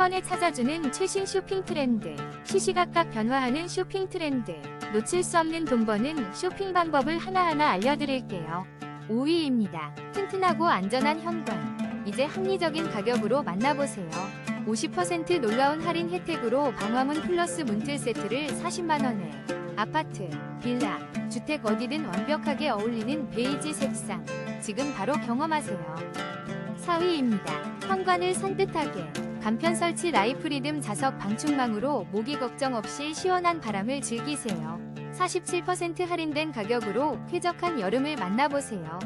번에 찾아주는 최신 쇼핑 트렌드. 시시각각 변화하는 쇼핑 트렌드. 놓칠 수 없는 돈 버는 쇼핑 방법을 하나하나 알려드릴게요. 5위입니다. 튼튼하고 안전한 현관. 이제 합리적인 가격으로 만나보세요. 50% 놀라운 할인 혜택으로 방화문 플러스 문틀 세트를 40만원에 아파트, 빌라, 주택 어디든 완벽하게 어울리는 베이지 색상. 지금 바로 경험하세요. 4위입니다. 현관을 산뜻하게. 간편 설치 라이프 리듬 자석 방충망으로 모기 걱정 없이 시원한 바람을 즐기세요. 47% 할인된 가격으로 쾌적한 여름을 만나보세요.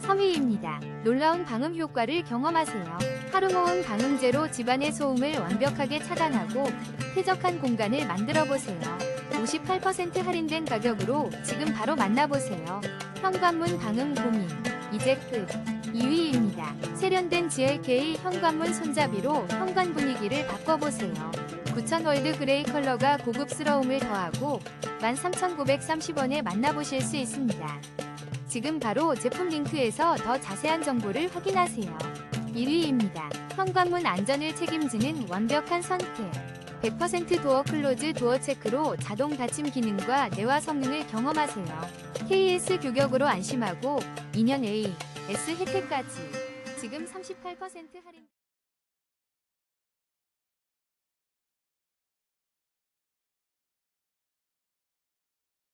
3위입니다. 놀라운 방음 효과를 경험하세요. 하루 모음 방음제로 집안의 소음을 완벽하게 차단하고 쾌적한 공간을 만들어 보세요. 58% 할인된 가격으로 지금 바로 만나보세요. 현관문 방음 고민. 이제 끝. 2위입니다. 세련된 GLK 현관문 손잡이로 현관 분위기를 바꿔보세요. 9000월드 그레이 컬러가 고급스러움을 더하고 13,930원에 만나보실 수 있습니다. 지금 바로 제품 링크에서 더 자세한 정보를 확인하세요. 1위입니다. 현관문 안전을 책임지는 완벽한 선택. 100% 도어 클로즈 도어 체크로 자동 닫힘 기능과 내화 성능을 경험하세요. KS 규격으로 안심하고 2년 A, S 혜택까지. 지금 38% 할인.